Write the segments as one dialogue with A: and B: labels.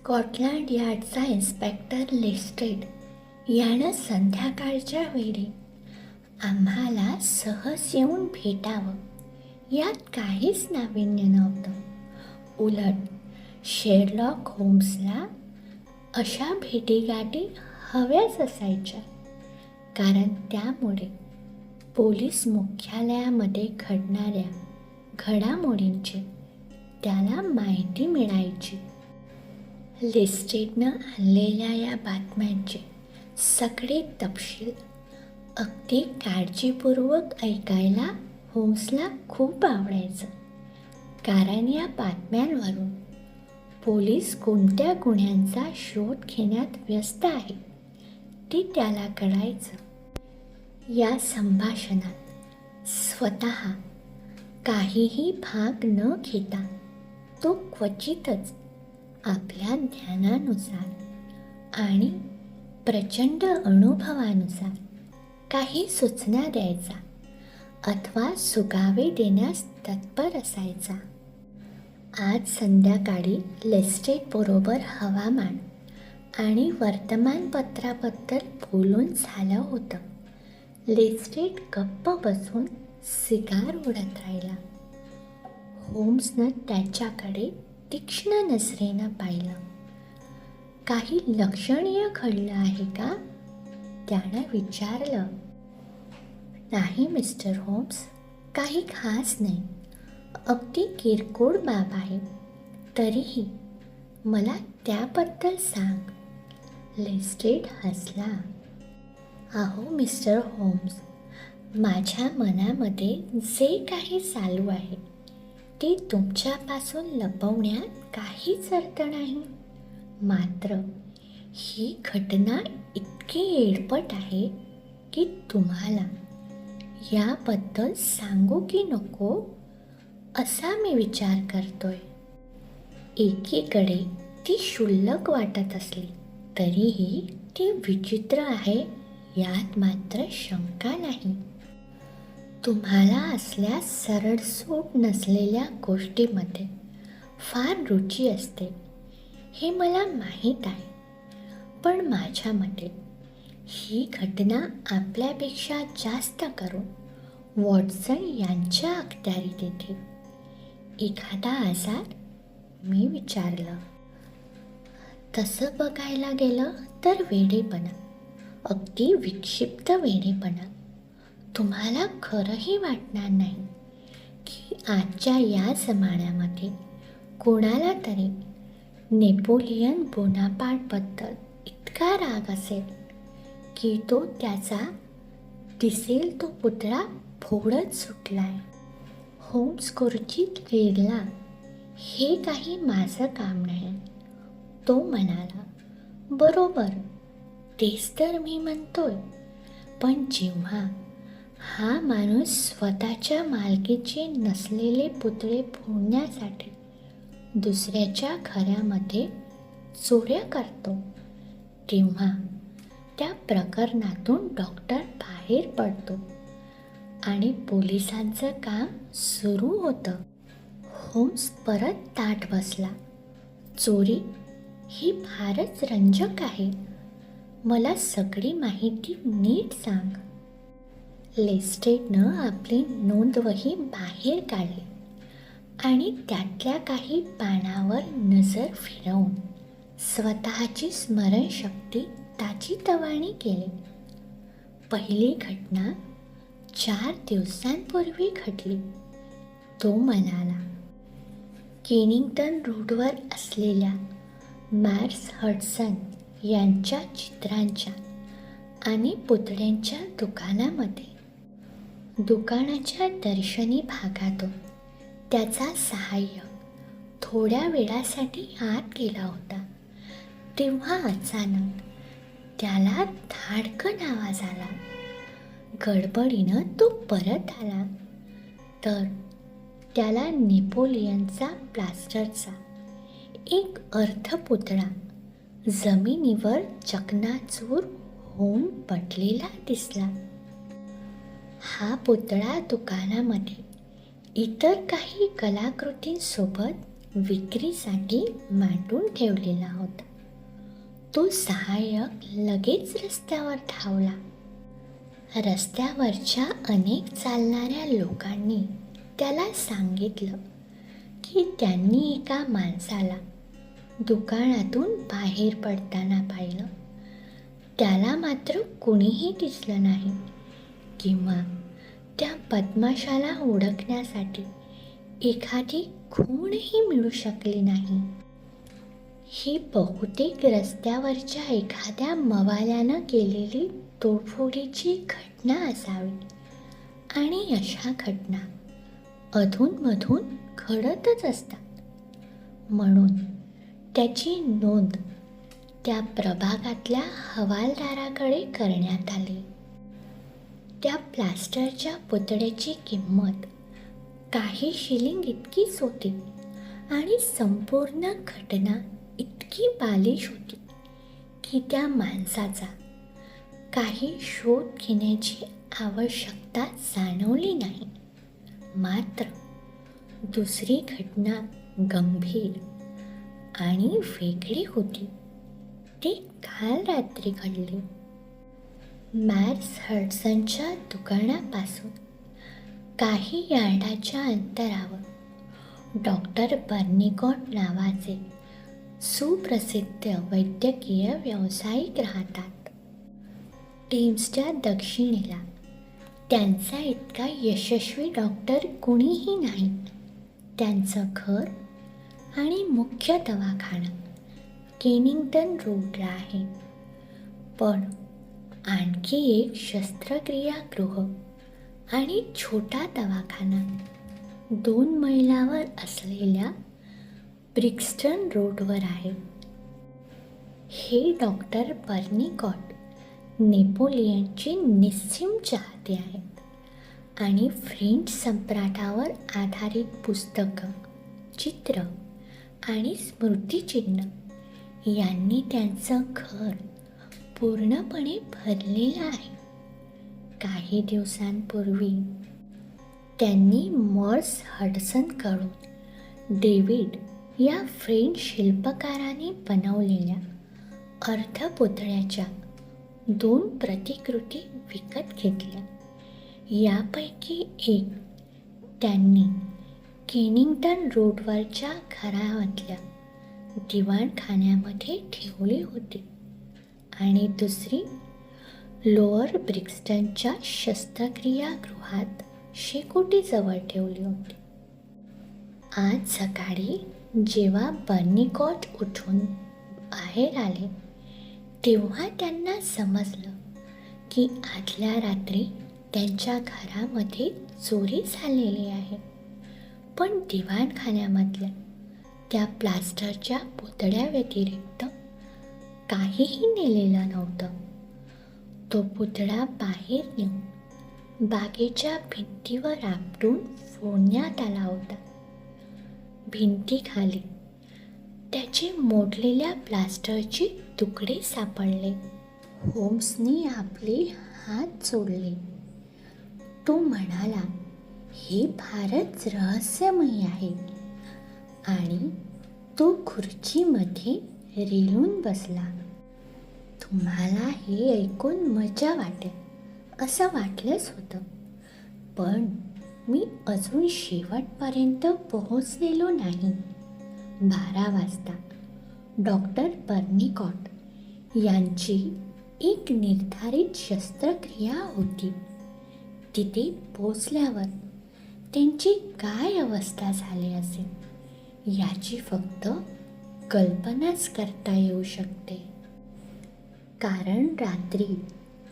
A: Scotland यार्डचा inspector listed यानं संध्याकाळच्या वेळी आम्हाला सहज येऊन भेटावं. यात काहीच नाविन्य नव्हतं. उलट शेरलॉक होम्सला अशा भेटीगाठी हव्याच असायच्या. कारण त्यामुळे पोलीस मुख्यालयामध्ये घडणाऱ्या घडामोडींची त्याला माहिती मिळायची. लिस्टेडनं आणलेल्या या बातम्यांचे सगळे तपशील अगदी काळजीपूर्वक ऐकायला होम्सला खूप आवडायचं. कारण या बातम्यांवरून पोलीस कोणत्या गुन्ह्यांचा शोध घेण्यात व्यस्त आहे ते त्याला कळायचं. या संभाषणात स्वतः काहीही भाग न घेता तो क्वचितच आपल्या ज्ञानानुसार आणि प्रचंड अनुभवानुसार काही सूचना द्यायचा अथवा सुगावे देण्यास तत्पर असायचा. आज संध्याकाळी लेस्टेट बरोबर हवामान आणि वर्तमानपत्राबद्दल बोलून झालं होतं. लेस्टेट गप्प बसून सिगार उडत राहिला. होम्सनं त्याच्याकडे तीक्ष्ण नजरेनं पाहिलं. काही लक्षणीय घडलं आहे का? त्यानं विचारलं. नाही मिस्टर होम्स काही खास नाही. अगदी किरकोळ बाब आहे. तरीही मला त्याबद्दल सांग. लेस्टेड हसला. अहो मिस्टर होम्स माझ्या मनामध्ये जे काही चालू आहे ते तुमच्यापासून लपवण्यात काहीच अर्थ नाही. मात्र ही घटना इतकी एडपट आहे की तुम्हाला याबद्दल सांगू की नको असा मी विचार करतोय. एकीकडे ती क्षुल्लक वाटत असली तरीही ती विचित्र आहे यात मात्र शंका नाही. तुम्हाला असल्या सरळसूट नसलेल्या गोष्टीमध्ये फार रुची असते. हे मला माहीत आहे. पण माझ्या मते ही घटना आपल्यापेक्षा जास्त करून वॉटसन यांच्या अखत्यारीत येते. एखादा आजार? मी विचारलं. तसं बघायला गेलं तर वेडेपणा. अगदी विक्षिप्त वेडेपणा. तुम्हाला खरंही वाटणार नाही की आजच्या या जमान्यामध्ये कोणाला तरी नेपोलियन बोनापाटबद्दल इतका राग असेल की तो त्याचा दिसेल तो पुतळा फोडत सुटलाय. होम्स खुर्चीत रेडला हे काही माझं काम नाही. तो म्हणाला बरोबर तेच तर मी म्हणतोय पण जेव्हा हा माणूस स्वतःच्या मालकीचे नसलेले पुतळे फोडण्यासाठी दुसऱ्याच्या घरामध्ये चोऱ्या करतो. तेव्हा त्या प्रकरणातून डॉक्टर बाहेर पडतो आणि पोलिसांचं काम सुरू होतं. होम्स परत ताट बसला. चोरी ही फारच रंजक आहे. मला सगळी माहिती नीट सांग. लेस्टेडनं आपली नोंदवही बाहेर काढली आणि त्यातल्या काही पानावर नजर फिरवून स्वतःची स्मरणशक्ती ताची तवाणी केली. पहिली घटना चार दिवसांपूर्वी घडली. तो म्हणाला केनिंग्टन रोडवर असलेल्या मॅर्स हडसन यांच्या चित्रांच्या आणि पुतळ्यांच्या दुकानामध्ये दुकानाच्या दर्शनी भागातून त्याचा सहाय्यक थोड्या वेळासाठी आत गेला होता. तेव्हा अचानक त्याला धाडकन आवाज आला. गडबडीनं तो परत आला. तर त्याला नेपोलियनचा प्लास्टरचा एक अर्थपुतळा जमिनीवर चकनाचूर होऊन पडलेला दिसला. हा पुतळा दुकानामध्ये. इतर काही कलाकृतींसोबत विक्रीसाठी मांडून ठेवलेला होता. तो सहाय्यक लगेच रस्त्यावर धावला. रस्त्यावरच्या अनेक चालणाऱ्या लोकांनी त्याला सांगितलं की त्यांनी एका माणसाला दुकानातून बाहेर पडताना पाहिलं. त्याला मात्र कुणीही दिसलं नाही. किंवा त्या बदमाशाला ओळखण्यासाठी एखादी खूणही मिळू शकली नाही. ही बहुतेक रस्त्यावरच्या एखाद्या मवाल्यानं केलेली तोडफोडीची घटना असावी. आणि अशा घटना अधूनमधून घडतच असतात. म्हणून त्याची नोंद त्या प्रभागातल्या हवालदाराकडे करण्यात आली. त्या प्लास्टरच्या पुतळ्याची किंमत काही शिलिंग इतकीच होती आणि संपूर्ण घटना इतकी बालिश होती की त्या माणसाचा काही शोध घेण्याची आवश्यकता जाणवली नाही. मात्र दुसरी घटना गंभीर आणि वेगळी होती. ती काल रात्री घडली. मॅर्स हडसनच्या दुकानापासून काही यार्डाच्या अंतरावर डॉक्टर बर्निकॉट नावाचे सुप्रसिद्ध वैद्यकीय व्यावसायिक राहतात. टीम्सच्या दक्षिणेला त्यांचा इतका यशस्वी डॉक्टर कुणीही नाही. त्यांचं घर आणि मुख्य दवाखाना केनिंग्टन रोडला आहे. पण आणखी एक शस्त्रक्रियागृह आणि छोटा दवाखाना. दोन मैलावर असलेल्या ब्रिक्स्टन रोडवर आहे. हे डॉक्टर बर्निकॉट नेपोलियनचे निस्सीम चाहते आहेत आणि फ्रेंच सम्राटावर आधारित पुस्तकं चित्र आणि स्मृतिचिन्ह यांनी त्यांचं घर पूर्णपणे भरलेला आहे. काही दिवसांपूर्वी त्यांनी मॉर्स हडसनकडून डेव्हिड या फ्रेंच शिल्पकाराने बनवलेल्या अर्धपुतळ्याच्या दोन प्रतिकृती विकत घेतल्या. यापैकी एक त्यांनी केनिंग्टन रोडवरच्या घरातल्या दिवाणखान्यामध्ये ठेवली होती. आणि दुसरी लोअर ब्रिक्स्टनच्या शस्त्रक्रियागृहात शेकोटीजवळ ठेवली होती. आज सकाळी जेव्हा बर्निकॉट उठून बाहेर आले तेव्हा त्यांना समजलं की आदल्या रात्री त्यांच्या घरामध्ये चोरी झालेली आहे. पण दिवाणखान्यामधल्या त्या प्लास्टरच्या पुतळ्या व्यतिरिक्त काहीही नेलेलं नव्हतं. तो पुतळा बाहेर नेऊन बागेच्या भिंतीवर आपटून फोडण्यात आला होता. भिंतीखाली त्याचे मोडलेल्या प्लास्टरचे तुकडे सापडले. होम्सने आपले हात जोडले. तो म्हणाला हे फारच रहस्यमय आहे. आणि तो खुर्चीमध्ये रेलून बसला. तुम्हाला हे ऐकून मजा वाटेल असं वाटलंच होतं. पण मी अजून शेवटपर्यंत पोहोचलेलो नाही. बारा वाजता. डॉक्टर बर्निकॉट यांची एक निर्धारित शस्त्रक्रिया होती. तिथे पोचल्यावर त्यांची काय अवस्था झाली असेल याची फक्त कल्पनाच करता येऊ शकते. कारण रात्री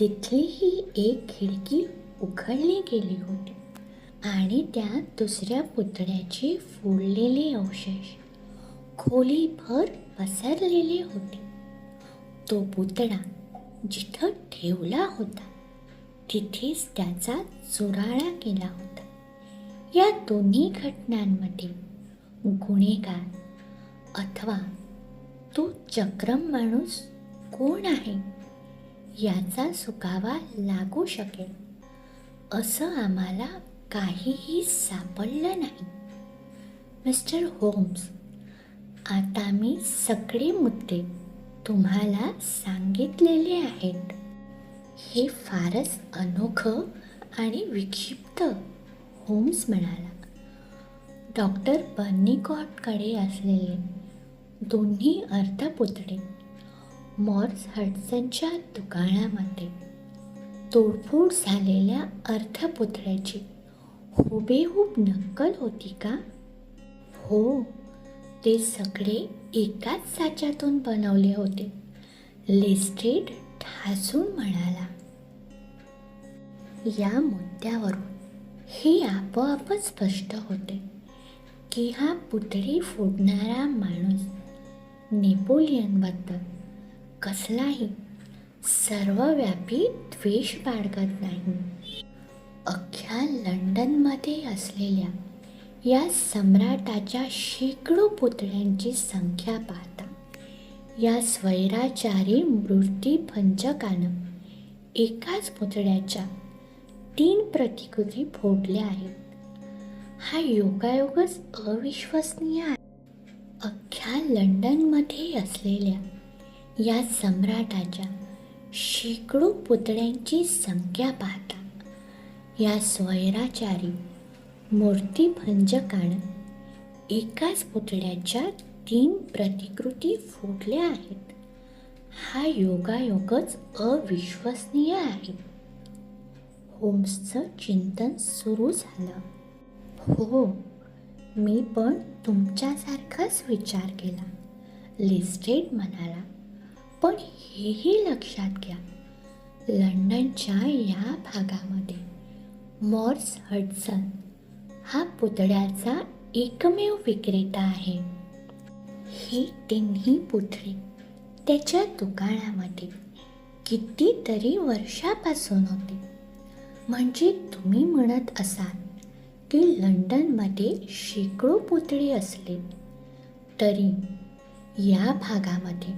A: तिथली ही एक खिडकी उघडली गेली होती आणि त्या दुसऱ्या पुतळ्याची फोडलेले अवशेष खोलीभर पसरलेले होते. तो पुतळा जिथं ठेवला होता तिथेच त्याचा चुराळा केला होता. या दोन्ही घटनांमध्ये गुन्हेगार अथवा तो चक्रम माणूस कोण आहे? याचा सुकावा लागू शकेल. असं आम्हाला काहीही सापडलं नाही. मिस्टर होम्स आता मी सगळे मुद्दे तुम्हाला सांगितलेले आहेत. हे फारच अनोखं आणि विक्षिप्त होम्स म्हणाला. डॉक्टर बर्निकॉटकडे असलेले दोन्ही अर्धपुतळे मॉर्स हडसनच्या दुकानामध्ये. तोडफोड झालेल्या अर्धपुतळ्याची हुबेहूब नक्कल होती का? हो ते सगळे एकाच साच्यातून बनवले होते. लिस्टेड ठासून म्हणाला या मुद्द्यावरून हे आपोआपच स्पष्ट होते की हा पुतळी फोडणारा माणूस नेपोलियनबद्दल कसलाही सर्वव्यापी द्वेष बाळगत नाही. अख्ख्या लंडनमध्ये असलेल्या या सम्राटाच्या शेकडो पुतळ्यांची संख्या पाहता या स्वैराचारी मृत्यूभंजकानं एकाच पुतळ्याच्या तीन प्रतिकृती फोडल्या आहेत. हा योगायोगच अविश्वसनीय आहे. ह्या लंडनमध्ये असलेल्या या सम्राटाच्या शेकडो पुतळ्यांची संख्या पाहता या स्वैराचारी मूर्तीभंजकानं एकाच पुतळ्याच्या तीन प्रतिकृती फोडल्या आहेत. हा योगायोगच अविश्वसनीय आहे. होम्सचं चिंतन सुरू झालं. हो मी पण तुमच्यासारखाच विचार केला. लिस्टेड म्हणाला पण हेही लक्षात घ्या लंडनच्या या भागामध्ये मॉर्स हडसन हा पुतळ्याचा एकमेव विक्रेता आहे. ही तिन्ही पुतळी त्याच्या दुकानामध्ये कितीतरी वर्षापासून होती. म्हणजे तुम्ही म्हणत असाल की लंडनमध्ये शेकडो पुतळे असले तरी या भागामध्ये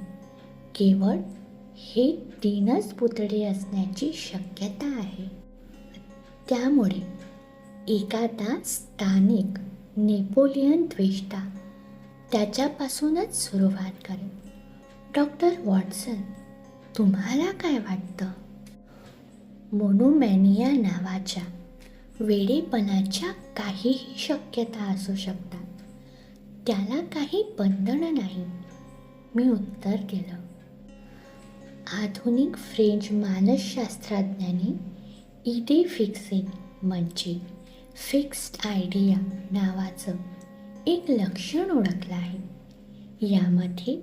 A: केवळ हे तीनच पुतळे असण्याची शक्यता आहे. त्यामुळे एखादा स्थानिक नेपोलियन द्वेष्टा त्याच्यापासूनच सुरुवात करेल डॉक्टर वॉटसन तुम्हाला काय वाटतं? मोनोमॅनिया नावाच्या वेडेपणाच्या काहीही शक्यता असू शकतात. त्याला काही बंधन नाही. मी उत्तर दिलं. आधुनिक फ्रेंच मानसशास्त्रज्ञांनी इडे फिक्सिंग म्हणजे फिक्स्ड आयडिया नावाचं एक लक्षण ओळखलं आहे. यामध्ये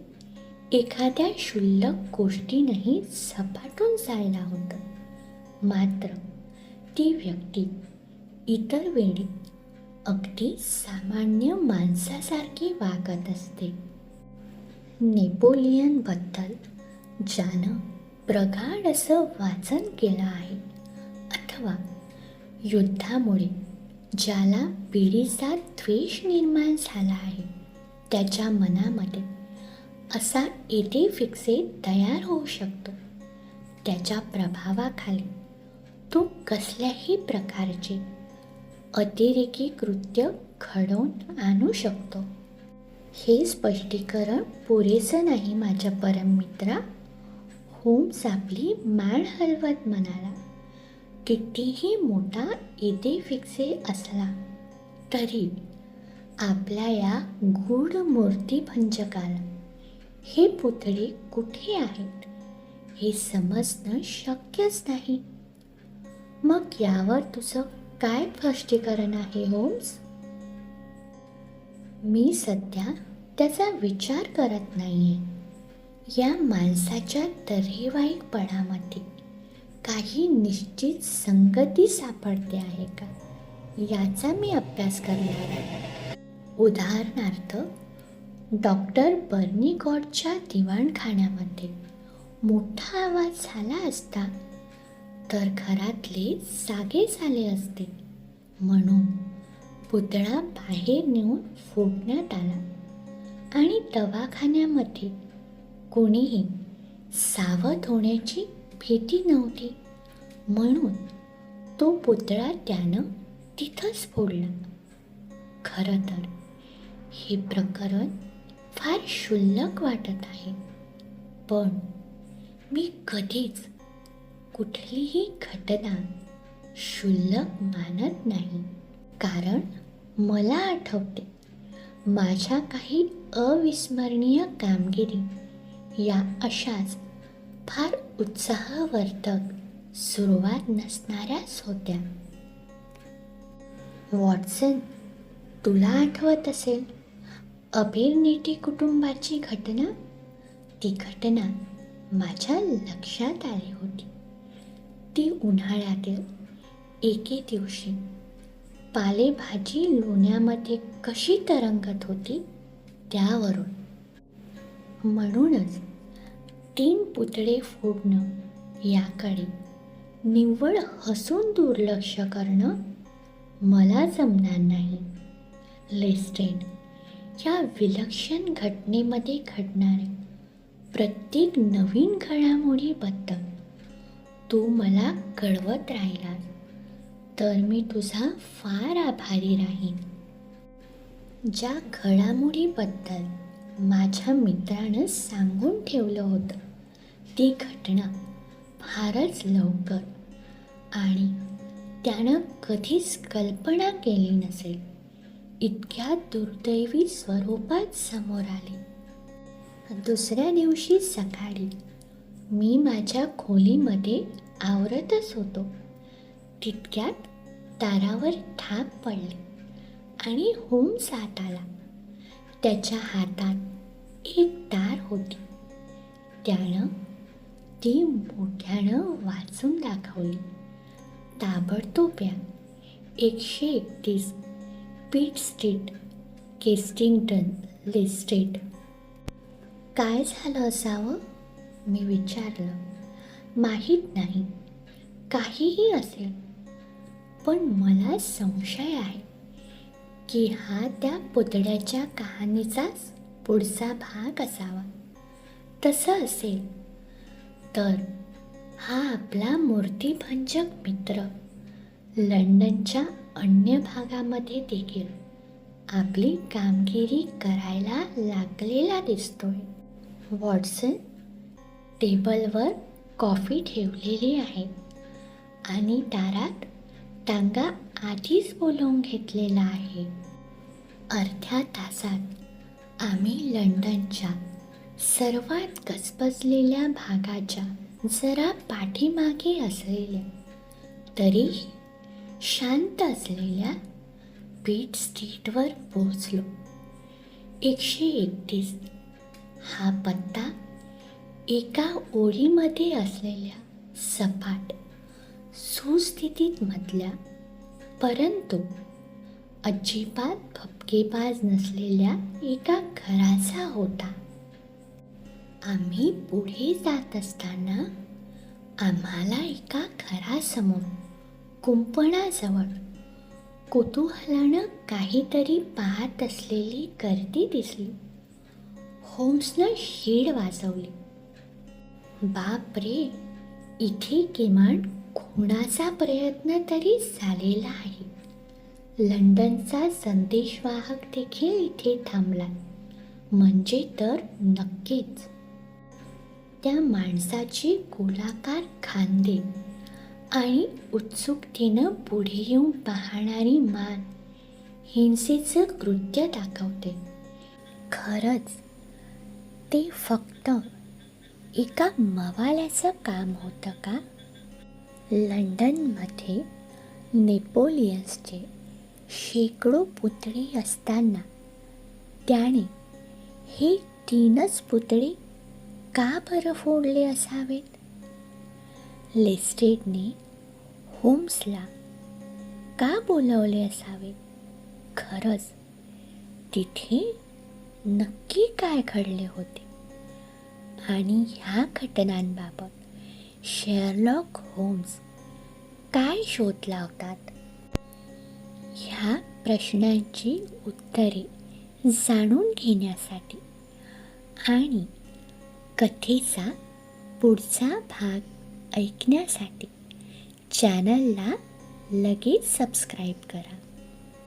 A: एखाद्या क्षुल्लक गोष्टीनंही झपाटून जायला होतं. मात्र ती व्यक्ती इतर वेळी अगदी सामान्य माणसासारखी वागत असते. नेपोलियनबद्दल ज्यानं प्रगाढ असं वाचन केलं आहे अथवा युद्धामुळे ज्याला पिढीचा द्वेष निर्माण झाला आहे त्याच्या मनामध्ये असा एटे फिक्से तयार होऊ शकतो. त्याच्या प्रभावाखाली तो कसल्याही प्रकारचे अतिरेकी कृत्य घडवून आणू शकतो. हे स्पष्टीकरण पुरेसं नाही माझ्या परममित्रा. होम्स आपली मान हलवत म्हणाला. कितीही मोठा इदे फिक्से असला तरी आपल्या या गूढ मूर्तीभंजकाला हे पुतळे कुठे आहेत हे समजणं शक्यच नाही. मग यावर तुझं काय स्पष्टीकरण आहे होम्स? मी सध्या त्याचा विचार करत नाहीये. या माणसाच्या तऱ्हेवाईकपणामध्ये काही निश्चित संगती सापडते आहे का? याचा मी अभ्यास करणार आहे. उदाहरणार्थ डॉक्टर बर्नीगॉडच्या दिवाणखान्यामध्ये मोठा आवाज झाला असता तर घरातले जागे झाले असते. म्हणून पुतळा बाहेर नेऊन फोडण्यात आला. आणि दवाखान्यामध्ये कोणीही सावध होण्याची भीती नव्हती. म्हणून तो पुतळा त्यानं तिथंच फोडला. खरं तर हे प्रकरण फार क्षुल्लक वाटत आहे. पण मी कधीच कुठलीही घटना क्षुल्लक मानत नाही. कारण मला आठवते माझ्या काही अविस्मरणीय कामगिरी या अशाच फार उत्साहवर्धक सुरुवात नसणाऱ्याच होत्या. वॉटसन तुला आठवत असेल अभिरनेटी कुटुंबाची घटना? ती घटना माझ्या लक्षात आली होती. ती उन्हाळ्यातील एके दिवशी पालेभाजी लोण्यामध्ये कशी तरंगत होती त्यावरून. म्हणूनच तीन पुतळे फोडणं याकडे निव्वळ हसून दुर्लक्ष करणं मला जमणार नाही. लेस्टेड या विलक्षण घटनेमध्ये घडणाऱ्या प्रत्येक नवीन घडामोडीबद्दल तू मला कळवत राहिलास तर मी तुझा फार आभारी राहीन. ज्या घडामोडीबद्दल माझ्या मित्रानं सांगून ठेवलं होतं ती घटना फारच लवकर आणि त्यानं कधीच कल्पना केली नसेल इतक्या दुर्दैवी स्वरूपात समोर आली. दुसऱ्या दिवशी सकाळी मी माझ्या खोलीमध्ये आवरतच होतो तितक्यात दारावर थाप पडले आणि होम साथ आला. त्याच्या हातात एक तार होती. त्यानं ती मोठ्यानं वाचून दाखवली. ताबडतोब्या एकशे एकतीस पीट स्ट्रीट केस्टिंग्टन लिस्टेड. काय झालं असावं? मी विचारलं माहीत नाही काहीही असेल पण मला संशय आहे की हा त्या पुतळ्याच्या कहाणीचाच पुढचा भाग असावा. तसं असेल तर हा आपला मूर्तीभंजक मित्र लंडनच्या अन्य भागामध्ये देखील आपली कामगिरी करायला लागलेला दिसतोय. वॉटसन टेबलवर कॉफी ठेवलेली आहे. आणि दारात टांगा आधीच बोलवून घेतलेला आहे. अर्ध्या तासात आम्ही लंडनच्या सर्वात गजबजलेल्या भागाच्या जरा पाठीमागे असलेल्या तरी शांत असलेल्या बीट स्ट्रीटवर पोहोचलो. एकशे एकतीस हा पत्ता एका ओळीमध्ये असलेल्या सपाट सुस्थितीत मधल्या परंतु अजिबात भपकेबाज नसलेल्या एका घराचा होता. आम्ही पुढे जात असताना आम्हाला एका घरासमोर कुंपणाजवळ कुतूहलानं काहीतरी पाहत असलेली गर्दी दिसली. होम्सनं शीड वाजवली. बाप रे इथे किमान खुणाचा प्रयत्न तरी झालेला आहे. लंडनचा संदेशवाहक देखील इथे थांबला. म्हणजे तर नक्कीच. त्या माणसाची गोलाकार खांदे आणि उत्सुकतेनं पुढे येऊन पाहणारी मान हिंसेचं कृत्य दाखवते. खरंच ते फक्त एका मवाल्याचं काम होतं का? लंडनमध्ये नेपोलियन्सचे शेकडो पुतळे असताना त्याने हे तीनच पुतळे का बरं फोडले असावेत? लेस्टेडने होम्सला का बोलवले असावे खरंच तिथे नक्की काय घडले होते? आणि ह्या घटनांबाबत शेअरलॉक होम्स काय शोध लावतात? ह्या प्रश्नांची उत्तरे जाणून घेण्यासाठी आणि कथेचा पुढचा भाग ऐकण्यासाठी चॅनलला लगेच सबस्क्राईब करा.